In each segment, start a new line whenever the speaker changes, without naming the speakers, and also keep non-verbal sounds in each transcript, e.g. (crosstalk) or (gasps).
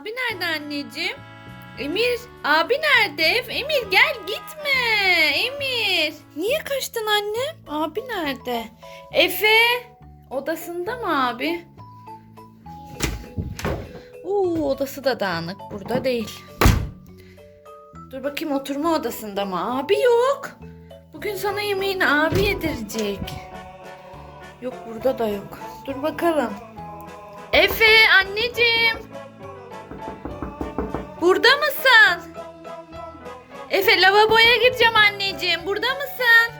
Abi nerede anneciğim? Emir, abi nerede? Emir gel gitme. Emir. Niye kaçtın annem? Abi nerede? Efe. Odasında mı abi? Uuu odası da dağınık. Burada değil. Dur bakayım oturma odasında mı? Abi yok. Bugün sana yemeğini abi yedirecek. Yok burada da yok. Dur bakalım. Efe anneciğim. Burada mısın? Efe lavaboya gireceğim anneciğim. Burada mısın?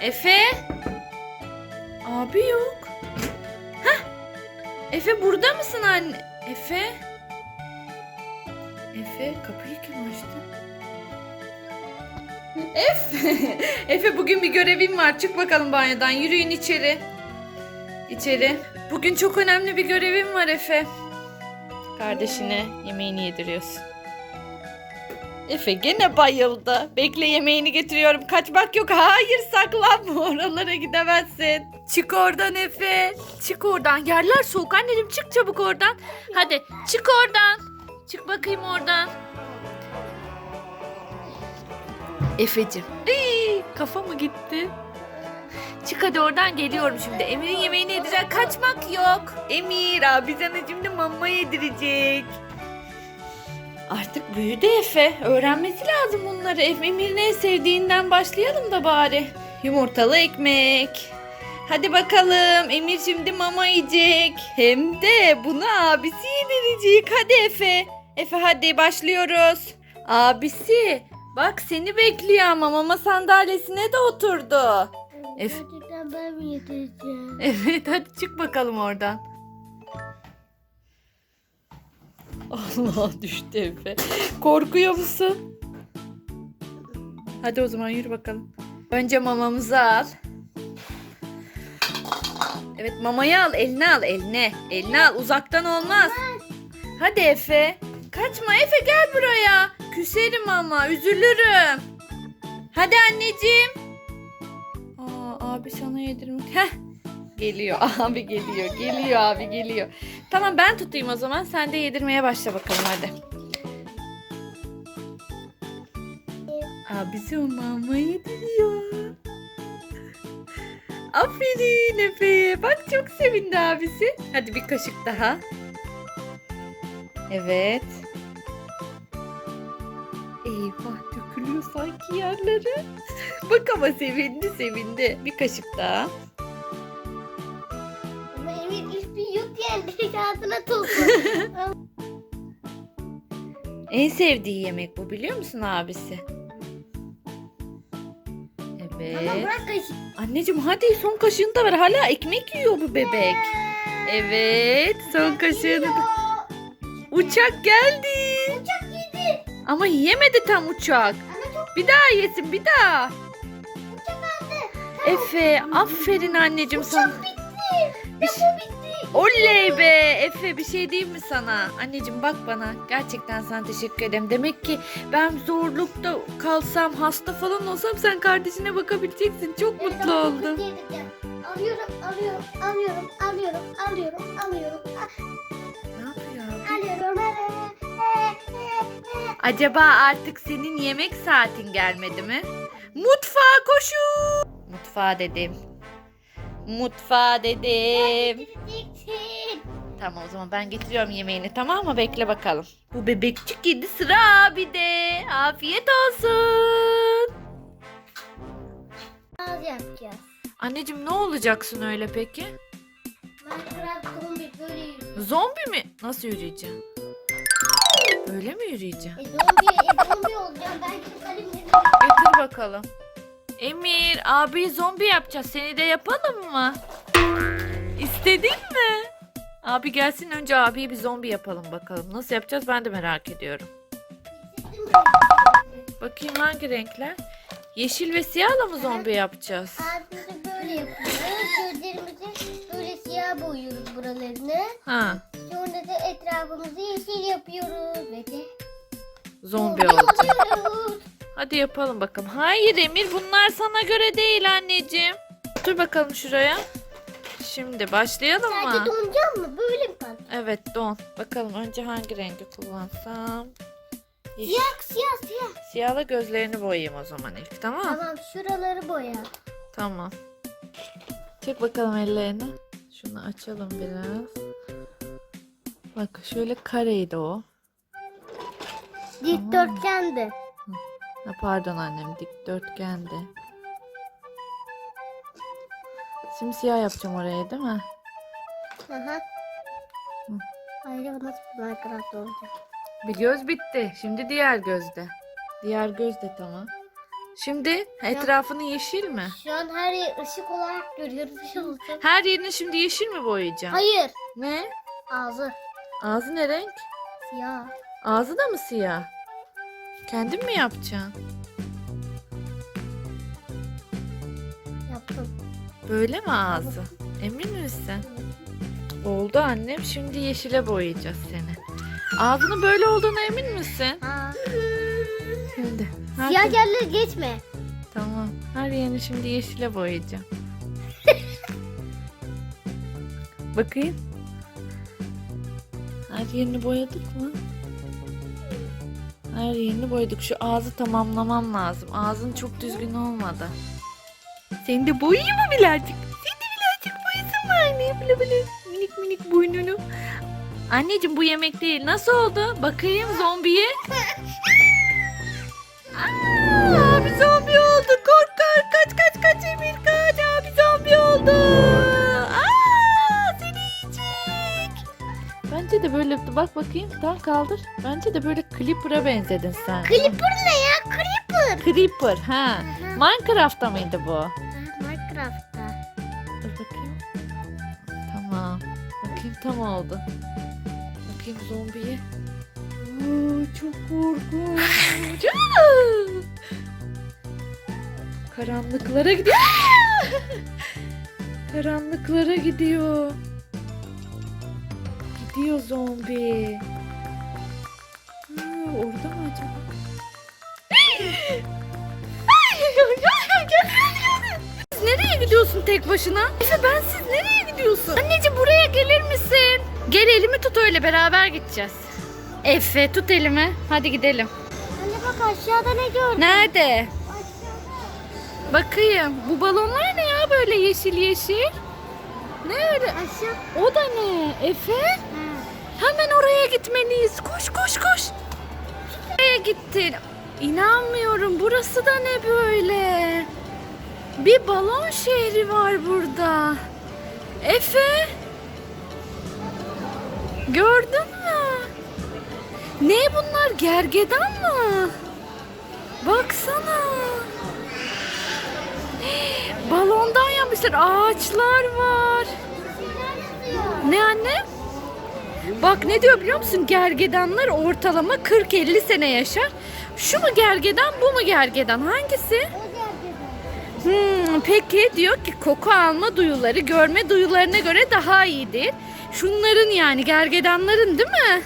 Efe? Abi yok. Hah. Efe burada mısın anne? Efe? Efe kapıyı kim açtı? Efe. (laughs) Efe bugün bir görevim var. Çık bakalım banyodan. Yürüyün içeri. İçeri. Bugün çok önemli bir görevim var Efe. Kardeşine yemeğini yediriyorsun. Efe gene bayıldı. Bekle yemeğini getiriyorum. Kaçmak yok. Hayır saklanma. (laughs) Oralara gidemezsin. Çık oradan Efe. Çık oradan. Yerler soğuk. Anneciğim çık çabuk oradan. Hadi çık oradan. Çık bakayım oradan. Efe'cim. Iy, kafa mı gitti? Çık hadi oradan geliyorum şimdi. Emir'in yemeğini yedirecek. Kaçmak yok. Emir abi sana şimdi mama yedirecek. Artık büyüdü Efe. Öğrenmesi lazım bunları. Emir'in en sevdiğinden başlayalım da bari. Yumurtalı ekmek. Hadi bakalım. Emir şimdi mama yiyecek. Hem de bunu abisi yedirecek. Hadi Efe. Efe hadi başlıyoruz. Abisi bak seni bekliyor ama mama sandalyesine de oturdu. Efe.
Gerçekten ben mi yedireceğim?
Evet hadi çık bakalım oradan. Allah düştü Efe. Korkuyor musun? Hadi o zaman yürü bakalım. Önce mamamızı al. Evet mamayı al eline al eline. Eline al uzaktan olmaz. Hadi Efe. Kaçma Efe gel buraya. Küserim ama üzülürüm. Hadi anneciğim. Abi sana yedirmek. Heh. Geliyor (laughs) abi geliyor. Geliyor abi geliyor. Tamam ben tutayım o zaman. Sen de yedirmeye başla bakalım hadi. Abisi o mama yediriyor. Aferin Efe'ye. Bak çok sevindi abisi. Hadi bir kaşık daha. Evet. Eyvah dökülüyor sanki yerlere. (laughs) Bak ama sevindi sevindi. Bir kaşık daha.
Ama Emir hiçbir yut yani direkt ağzına tuttu.
En sevdiği yemek bu biliyor musun abisi?
Ama
Evet.
bırak kaşık.
Anneciğim hadi son kaşığını da ver. Hala ekmek yiyor bu bebek. (laughs) Evet son kaşığını da. Uçak geldi.
Uçak yedi.
Ama yiyemedi tam uçak. Bir daha yesin bir daha. Efe aferin anneciğim sana.
Uçak bitti. Depo
şey-
bitti.
Oley be Efe bir şey diyeyim mi sana? Anneciğim bak bana gerçekten sana teşekkür ederim. Demek ki ben zorlukta kalsam hasta falan olsam sen kardeşine bakabileceksin. Çok
Evet,
mutlu
ama
oldum.
çok. Alıyorum, alıyorum, alıyorum, alıyorum, alıyorum, alıyorum, a-
Acaba artık senin yemek saatin gelmedi mi? Mutfağa koşun. Mutfağa dedim. Mutfağa dedim. Tamam o zaman ben getiriyorum yemeğini tamam mı? Bekle bakalım. Bu bebekçik yedi sıra abi de. Afiyet olsun.
Az yapacağız.
Anneciğim ne olacaksın öyle peki?
Minecraft zombi böyle yürüyor.
Zombi mi? Nasıl yürüyeceğim? Böyle mi yürüyeceğim?
E zombi, e zombi olacağım. Ben şimdi kalemle
Getir bakalım. Emir abi zombi yapacağız. Seni de yapalım mı? İstedin mi? Abi gelsin önce abiye bir zombi yapalım bakalım. Nasıl yapacağız ben de merak ediyorum. Bakayım hangi renkler? Yeşil ve siyahla mı zombi yapacağız?
Ağzımızı böyle yapıyoruz. Gözlerimizi böyle siyah boyuyoruz buralarını.
Ha,
da etrafımızı yeşil yapıyoruz. Ve de
zombi
oluyoruz.
Hadi yapalım bakalım. Hayır Emir bunlar sana göre değil anneciğim. Dur bakalım şuraya. Şimdi başlayalım mı?
donacak mı? Böyle mi kaldı?
Evet don. Bakalım önce hangi rengi kullansam? Yeşil.
Siyah siyah siyah.
Siyahla gözlerini boyayayım o zaman ilk tamam
Tamam şuraları boya.
Tamam. Çek bakalım ellerini. Şunu açalım biraz. Bak şöyle kareydi o.
Dikdörtgendi.
Ha, pardon annem dikdörtgendi. Şimdi siyah yapacağım oraya değil mi?
Hı hı. Ayrıca bu nasıl bir Minecraft olacak?
Bir göz bitti. Şimdi diğer gözde. Diğer göz de tamam. Şimdi etrafını yeşil mi?
Şu an her yer ışık olarak görüyoruz.
Her yerini şimdi yeşil mi boyayacağım?
Hayır.
Ne?
Ağzı
Ağzı ne renk?
siyah.
Ağzı da mı siyah? Kendin mi yapacaksın?
Yaptım.
Böyle mi ağzı? Emin misin? Oldu annem. Şimdi yeşile boyayacağız seni. Ağzının böyle olduğuna emin misin?
Ha.
Şimdi.
Siyah
Hadi.
yerleri geçme.
Tamam. Her yerini şimdi yeşile boyayacağım. (laughs) Bakayım. Her yerini boyadık mı? Her yerini boyadık. Şu ağzı tamamlamam lazım. Ağzın çok düzgün olmadı. Seni de boyayayım mı birazcık? Seni de birazcık boyasın mı anne? Böyle böyle minik minik boynunu. Anneciğim bu yemek değil. Nasıl oldu? Bakayım zombiye. Bak bakayım. Tam kaldır. Bence de böyle Creeper'a benzedin sen.
Creeper ne ya? Creeper.
Creeper ha.
Hı.
Minecraft'ta mıydı bu?
Ha, Minecraft'ta.
Dur bakayım. Tamam. Bakayım tam oldu. Bakayım zombiye. Çok korkunç. Karanlıklara gidiyor. Karanlıklara gidiyor. Gidiyor zombi. Ha, orada mı acaba? Siz nereye gidiyorsun tek başına? Efe ben siz nereye gidiyorsun? Anneciğim buraya gelir misin? Gel elimi tut öyle beraber gideceğiz. Efe tut elimi. Hadi gidelim.
Anne bak aşağıda ne gördün?
Nerede?
Aşağıda.
Bakayım. Bu balonlar ne ya böyle yeşil yeşil? Ne öyle?
Aşağı.
O da ne? Efe? Hemen oraya gitmeliyiz. Koş koş koş. Oraya gittin. İnanmıyorum. Burası da ne böyle? Bir balon şehri var burada. Efe? Gördün mü? Ne bunlar? Gergedan mı? Baksana. Yapmışlar. Ağaçlar var. Ne anne? Bak ne diyor biliyor musun? Gergedanlar ortalama 40-50 sene yaşar. Şu mu gergedan bu mu gergedan? Hangisi? Hmm, peki diyor ki koku alma duyuları görme duyularına göre daha iyidir. Şunların yani gergedanların değil mi?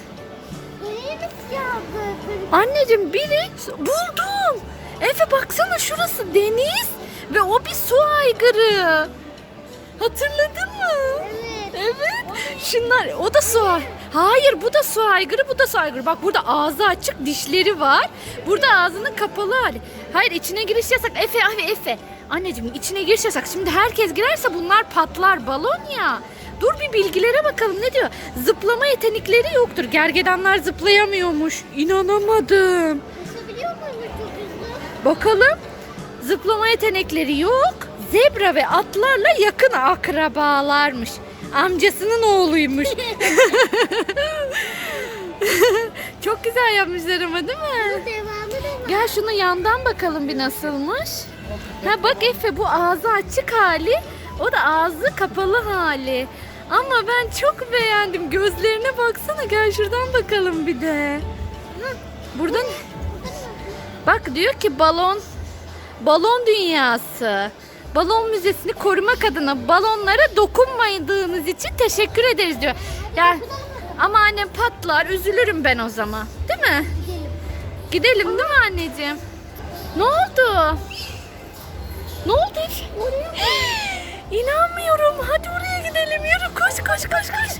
Anneciğim biri buldum. Efe baksana şurası deniz ve o bir su aygırı. Hatırladın mı?
Evet.
Evet. Şunlar o da su ay- Hayır bu da su aygırı bu da su aygırı. Bak burada ağzı açık dişleri var. Burada ağzının kapalı hali. Hayır içine giriş yasak. Efe abi Efe. Anneciğim içine giriş yasak. Şimdi herkes girerse bunlar patlar balon ya. Dur bir bilgilere bakalım ne diyor? Zıplama yetenekleri yoktur. Gergedanlar zıplayamıyormuş. İnanamadım.
Koşabiliyor muymuş çok hızlı?
Bakalım. Zıplama yetenekleri yok. Zebra ve atlarla yakın akrabalarmış. Amcasının oğluymuş. (laughs) Çok güzel yapmışlar ama değil mi?
Devamı da var.
Gel şunu yandan bakalım bir nasılmış. Ha bak Efe bu ağzı açık hali. O da ağzı kapalı hali. Ama ben çok beğendim. Gözlerine baksana. Gel şuradan bakalım bir de. Buradan Bak diyor ki balon balon dünyası. Balon müzesini korumak adına balonlara dokunmadığınız için teşekkür ederiz diyor. Yani ama annem patlar, üzülürüm ben o zaman. Değil mi?
Gidelim.
Gidelim değil mi anneciğim? Ne oldu? Ne oldu? (gasps) İnanmıyorum. Hadi oraya gidelim. Yürü koş koş koş koş.